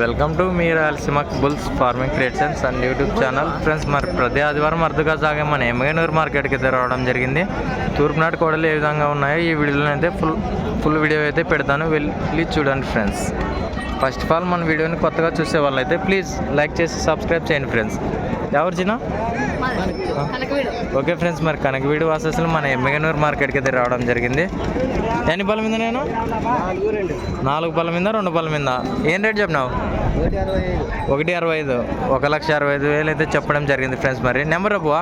Welcome to me Rayalaseema bulls farming creations and YouTube channel. Friends మరి ప్రతి ఆదివారం అర్థగా సాగే మన ఎమ్మెగనూరు మార్కెట్కి అయితే రావడం జరిగింది. తూర్పునాడు కోడలు ఏ విధంగా ఉన్నాయో ఈ వీడియోలో అయితే ఫుల్ ఫుల్ వీడియో అయితే పెడతాను. వెళ్ళి చూడండి ఫ్రెండ్స్. ఫస్ట్ ఆఫ్ ఆల్ మన వీడియోని కొత్తగా చూసే వాళ్ళైతే ప్లీజ్ లైక్ చేసి సబ్స్క్రైబ్ చేయండి ఫ్రెండ్స్. ఎవరు చిన్న ఓకే ఫ్రెండ్స్ మరి కనకవీడి వాసస్సులు మన ఎమ్మెగనూరు మార్కెట్కి అయితే రావడం జరిగింది. ఎన్ని పళ్ళ మీద నేను నాలుగు పళ్ళ మీద రెండు పళ్ళ మీద ఏం రేట్ చెప్పినావు ఒకటి అరవై ఐదు. ఒక లక్ష అరవై ఐదు వేలు అయితే చెప్పడం జరిగింది ఫ్రెండ్స్ మరి. నెంబర్ అబ్బువా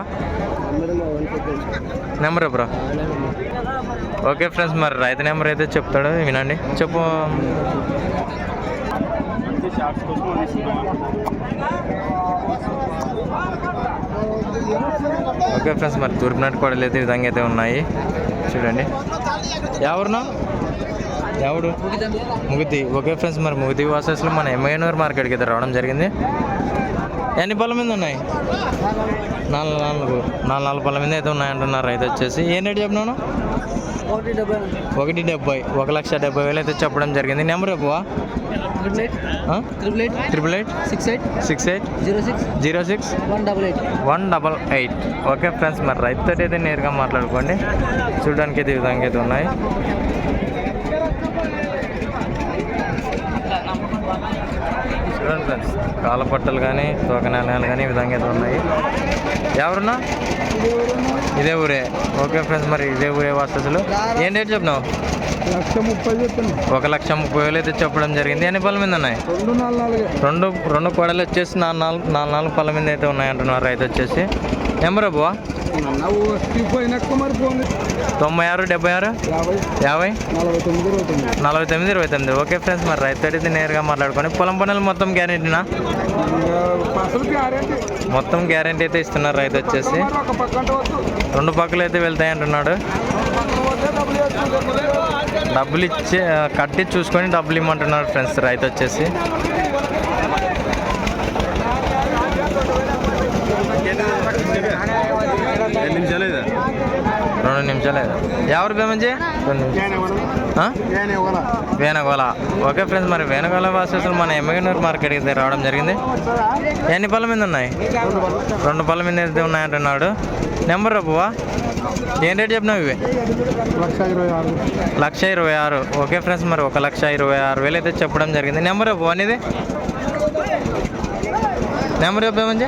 నెంబర్ అబ్బరా ఓకే ఫ్రెండ్స్ మరి రైతు నెంబర్ అయితే చెప్తాడు. వినండి. చెప్పు. ఓకే ఫ్రెండ్స్ మరి తూర్పునాటి కోడలు అయితే ఈ విధంగా అయితే ఉన్నాయి. చూడండి. ఎవరునా ఎవడు? ముగితి. ఓకే ఫ్రెండ్స్ మరి ముగితి వాసెస్లో మన ఎంఐనూర్ మార్కెట్కి అయితే రావడం జరిగింది. ఎన్ని పళ్ళ మీద ఉన్నాయి? నాలుగు నాలుగు. నాలుగు నాలుగు పళ్ళ మీద అయితే ఉన్నాయంటున్నారు అయితే వచ్చేసి. ఏం రేటు చెప్పినాను ఒకటి డెబ్బై ఒక లక్ష డెబ్బై వేలు అయితే చెప్పడం జరిగింది. Number ఎప్పువా triple eight six eight six eight zero six zero six one double eight one double eight okay friends మరి రైతుతో అయితే నేరుగా మాట్లాడుకోండి. చూడడానికి అయితే విధంగా అయితే ఉన్నాయి. చూడండి ఫ్రెండ్స్ కాళ్ళ పట్టలు కానీ తోక నాణ్యాలు కానీ ఈ విధంగా అయితే ఉన్నాయి. ఎవరున్నా? ఇదే ఊరే. ఓకే ఫ్రెండ్స్ మరి ఇదే ఊరే వసతులు ఏం రేట్ చెప్పినావు? లక్ష ముప్పై ఒక లక్ష ముప్పై వేలు అయితే చెప్పడం జరిగింది. ఎన్ని పళ్ళ మీద ఉన్నాయి? రెండు నాలుగు రెండు రెండు కోడలు వచ్చేసి నాలుగు నాలుగు నాలుగు నాలుగు పళ్ళ మీద అయితే ఉన్నాయంటున్నారు రైతు వచ్చేసి. నెంబర్ అబ్బా తొంభై ఆరు డెబ్బై ఆరు? యాభై? నలభై తొమ్మిది ఇరవై తొమ్మిది. ఓకే ఫ్రెండ్స్ మరి రైతు అయితే నేరుగా మాట్లాడుకొని పొలం పనులు మొత్తం గ్యారెంటీనా మొత్తం గ్యారెంటీ అయితే ఇస్తున్నారు రైతు వచ్చేసి. రెండు పక్కలు అయితే వెళ్తాయి అంటున్నాడు. డబ్బులు ఇచ్చి కట్టి చూసుకొని డబ్బులు ఇమ్మంటున్నాడు ఫ్రెండ్స్ రైతు వచ్చేసి. రెండు ఎవరు పేమెంట్ రెండు ఓకే ఫ్రెండ్స్ మరి వేనగోళ వాసెస్లు మన ఎమ్మగనూరు మార్కెట్కి అయితే రావడం జరిగింది. ఎన్ని పళ్ళ మీద ఉన్నాయి? రెండు పళ్ళ మీద అయితే ఉన్నాయంటున్నాడు. నెంబర్ రప్పువా ఏం రేట్ చెప్పినావు ఇవి? లక్ష ఇరవై ఆరు. ఇరవై ఆరు ఓకే ఫ్రెండ్స్ మరి ఒక లక్ష ఇరవై ఆరు వేలు అయితే చెప్పడం జరిగింది. నెంబర్ చెప్పు అనేది నెంబర్ చెప్పామండి